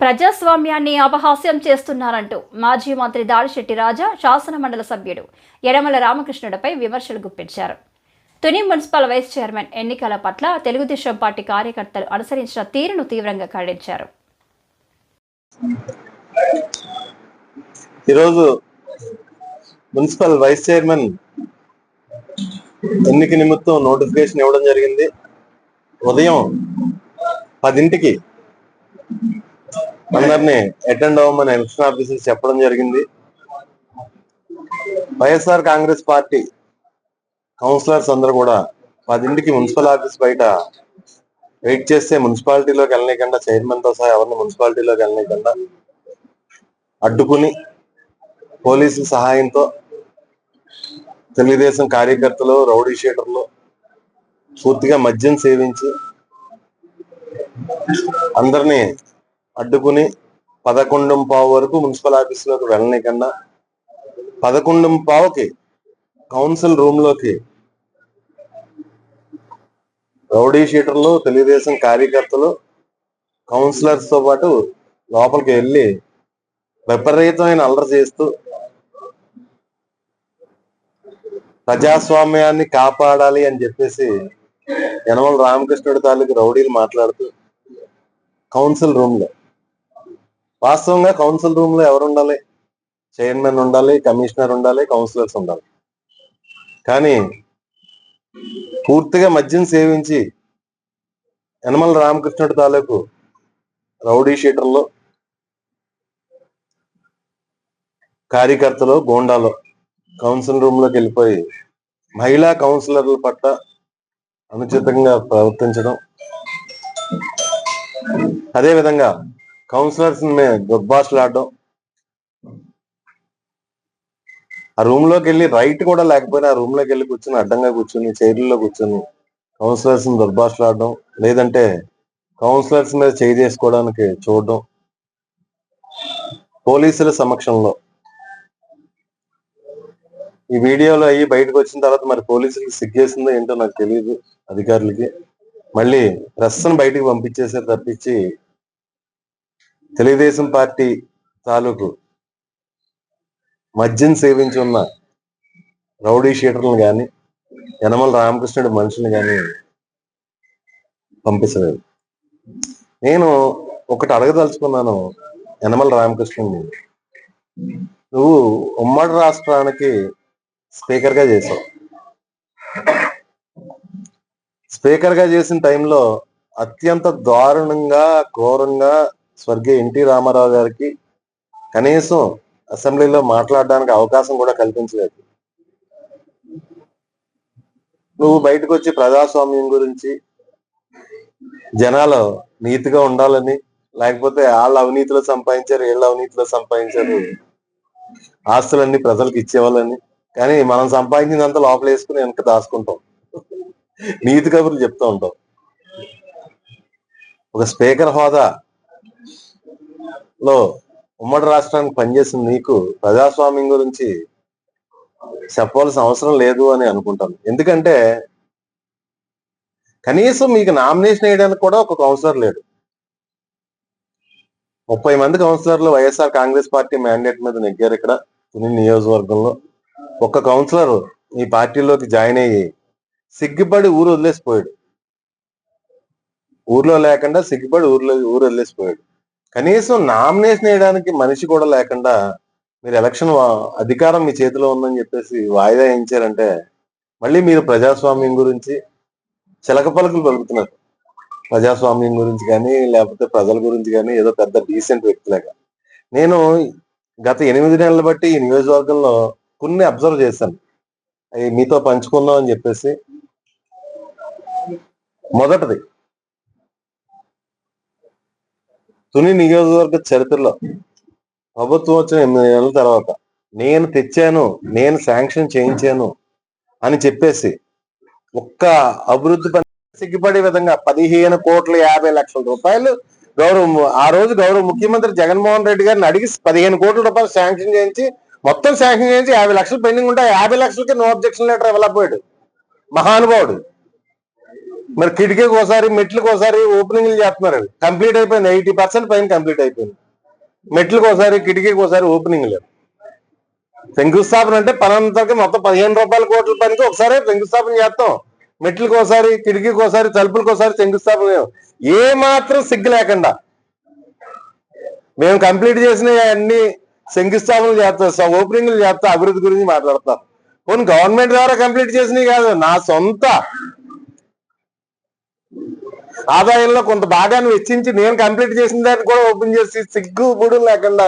ప్రజాస్వామ్యాన్ని అపహాస్యం చేస్తున్నారంటూ మాజీ మంత్రి దాడిశెట్టి రాజా శాసనమండలి సభ్యుడు యడమల రామకృష్ణుడిపై విమర్శలు గుప్పించారు. తుని మున్సిపల్ వైస్ చైర్మన్ ఎన్నికల పట్ల తెలుగుదేశం పార్టీ కార్యకర్తలు అనుసరించిన తీరును తీవ్రంగా ఖండించారు. ఈరోజు మున్సిపల్ వైస్ చైర్మన్ ఎన్నిక నిమిత్తం నోటిఫికేషన్ ఇవ్వడం జరిగింది. ఉదయం పదింటికి అందరినీ అటెండ్ అవ్వమని ఎలక్షన్ ఆఫీసర్స్ చెప్పడం జరిగింది. వైఎస్ఆర్ కాంగ్రెస్ పార్టీ కౌన్సిలర్స్ అందరూ కూడా పదింటికి మున్సిపల్ ఆఫీస్ బయట వెయిట్ చేస్తే మున్సిపాలిటీలోకి వెళ్ళనీయకుండా చైర్మన్తో సహా ఎవరిని మున్సిపాలిటీలోకి వెళ్ళనీయకుండా అడ్డుకుని పోలీసు సహాయంతో తెలుగుదేశం కార్యకర్తలు రౌడీ షీటర్లు పూర్తిగా మద్యం సేవించి అందరినీ అడ్డుకుని పదకొండు పావు వరకు మున్సిపల్ ఆఫీసులోకి కన్నా పదకొండు పావుకి కౌన్సిల్ రూమ్లోకి రౌడీ షీటర్లు తెలుగుదేశం కార్యకర్తలు కౌన్సిలర్స్తో పాటు లోపలికి వెళ్ళి విపరీతమైన అల్లరి చేస్తూ ప్రజాస్వామ్యాన్ని కాపాడాలి అని చెప్పేసి యనమల రామకృష్ణుడి తాలూకు రౌడీలు మాట్లాడుతూ కౌన్సిల్ రూమ్లో వాస్తవంగా కౌన్సిల్ రూమ్లో ఎవరు ఉండాలి? చైర్మన్ ఉండాలి కమిషనర్ ఉండాలి కౌన్సిలర్స్ ఉండాలి. కానీ పూర్తిగా మద్యం సేవించి యనమల రామకృష్ణుడి తాలూకు రౌడీ షీటర్లో కార్యకర్తలు గోండాలు కౌన్సిల్ రూమ్లోకి వెళ్ళిపోయి మహిళా కౌన్సిలర్ల పట్ల అనుచితంగా ప్రవర్తించడం. అదే విధంగా కౌన్సిలర్స్ దుర్భాషలాడడం ఆ రూమ్లోకి వెళ్ళి రైట్ కూడా లేకపోయినా ఆ రూమ్లోకి వెళ్ళి కూర్చుని అడ్డంగా కూర్చుని చైర్లలో కూర్చుని కౌన్సిలర్స్ దుర్భాషలాడడం లేదంటే కౌన్సిలర్స్ మీద చేయి చేసుకోవడానికి చూడడం. పోలీసుల సమక్షంలో. ఈ వీడియోలో అయ్యి బయటకు వచ్చిన తర్వాత మరి పోలీసులకి సిగ్గేసిందో ఏంటో నాకు తెలియదు అధికారులకి. మళ్ళీ ప్రెస్ను బయటకు పంపించేసారు తప్పించి తెలుగుదేశం పార్టీ తాలూకు మద్యం సేవించి ఉన్న రౌడీ షీటర్లను కానీ యనమల రామకృష్ణుడి మనుషుల్ని కానీ పంపించలేదు. నేను ఒకటి అడగదలుచుకున్నాను యనమల రామకృష్ణుడిని నువ్వు ఉమ్మడి రాష్ట్రానికి స్పీకర్గా చేసావు. స్పీకర్గా చేసిన టైంలో అత్యంత దారుణంగా ఘోరంగా స్వర్గీయ ఎన్టీ రామారావు గారికి కనీసం అసెంబ్లీలో మాట్లాడడానికి అవకాశం కూడా కల్పించలేదు. నువ్వు బయటకు వచ్చి ప్రజాస్వామ్యం గురించి జనాలు నీతిగా ఉండాలని లేకపోతే వాళ్ళ అవినీతిలో సంపాదించారు వీళ్ళ అవినీతిలో సంపాదించారు ఆస్తులన్నీ ప్రజలకు ఇచ్చేవాళ్ళని. కానీ మనం సంపాదించినంత లోపల వేసుకుని వెనక దాచుకుంటాం. నీతి కబుర్లు చెప్తూ ఉంటాం. ఒక స్పీకర్ హోదా లో ఉమ్మడి రాష్ట్రానికి పనిచేసిన నీకు ప్రజాస్వామ్యం గురించి చెప్పవలసిన అవసరం లేదు అని అనుకుంటాను. ఎందుకంటే కనీసం మీకు నామినేషన్ వేయడానికి కూడా ఒక కౌన్సిలర్ లేడు. ముప్పై మంది కౌన్సిలర్లు వైఎస్ఆర్ కాంగ్రెస్ పార్టీ మ్యాండేట్ మీద నెగ్గారు ఇక్కడ తుని నియోజకవర్గంలో. ఒక్క కౌన్సిలర్ ఈ పార్టీలోకి జాయిన్ అయ్యి సిగ్గుపడి ఊరు వదిలేసిపోయాడు. ఊర్లో లేకుండా సిగ్గుపడి ఊర్లో ఊరు వదిలేసిపోయాడు. కనీసం నామినేషన్ వేయడానికి మనిషి కూడా లేకుండా మీరు ఎలక్షన్ అధికారం మీ చేతిలో ఉందని చెప్పేసి వాయిదా వేయించారంటే మళ్ళీ మీరు ప్రజాస్వామ్యం గురించి చిలక పలుకులు పలుకుతున్నారు. ప్రజాస్వామ్యం గురించి కానీ లేకపోతే ప్రజల గురించి కానీ ఏదో పెద్ద డీసెంట్ వ్యక్తిలాగా. నేను గత ఎనిమిది నెలలు బట్టి ఈ నియోజకవర్గంలో కొన్ని అబ్జర్వ్ చేశాను. అవి మీతో పంచుకుందాం అని చెప్పేసి. మొదటిది తుని నియోజకవర్గ చరిత్రలో ప్రభుత్వం వచ్చిన ఎనిమిది నెలల తర్వాత నేను తెచ్చాను నేను శాంక్షన్ చేయించాను అని చెప్పేసి ఒక్క అభివృద్ధి పని సిగ్గుపడే విధంగా పదిహేను కోట్ల యాభై లక్షల రూపాయలు గౌరవ ఆ రోజు గౌరవ ముఖ్యమంత్రి జగన్మోహన్ రెడ్డి గారిని అడిగి పదిహేను కోట్ల రూపాయలు శాంక్షన్ చేయించి మొత్తం శాంక్షన్ చేయించి యాభై లక్షలు పెండింగ్ ఉంటాయి. యాభై లక్షలకి నో అబ్జెక్షన్ లెటర్ ఇవ్వలేకపోయాడు మహానుభావుడు. మరి కిటికీకి ఒకసారి మెట్లకు ఒకసారి ఓపెనింగ్లు చేస్తున్నారు అవి కంప్లీట్ అయిపోయింది. ఎయిటీ పర్సెంట్ పైన కంప్లీట్ అయిపోయింది. మెట్లకు ఒకసారి కిటికీకి ఒకసారి ఓపెనింగ్ లేదు శంకుస్థాపన అంటే పనంతకి మొత్తం పదిహేను రూపాయల కోట్ల పనికి ఒకసారి శంకుస్థాపన చేస్తాం. మెట్లకు ఒకసారి కిటికీకి ఒకసారి తలుపులకు ఒకసారి శంకుస్థాపన ఏ మాత్రం సిగ్గు లేకుండా. మేము కంప్లీట్ చేసిన అన్ని శంకుస్థాపనలు చేస్తాం ఓపెనింగ్లు చేస్తాం అభివృద్ధి గురించి మాట్లాడతాం. కొన్ని గవర్నమెంట్ ద్వారా కంప్లీట్ చేసినవి కాదు నా సొంత ఆదాయంలో కొంత భాగాన్ని వెచ్చించి నేను కంప్లీట్ చేసిన దాన్ని కూడా ఓపెన్ చేసి సిగ్గు బుడు లేకుండా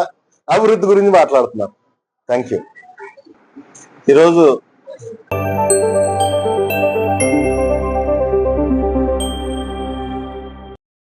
అభివృద్ధి గురించి మాట్లాడుతున్నాను థ్యాంక్ యూ ఈరోజు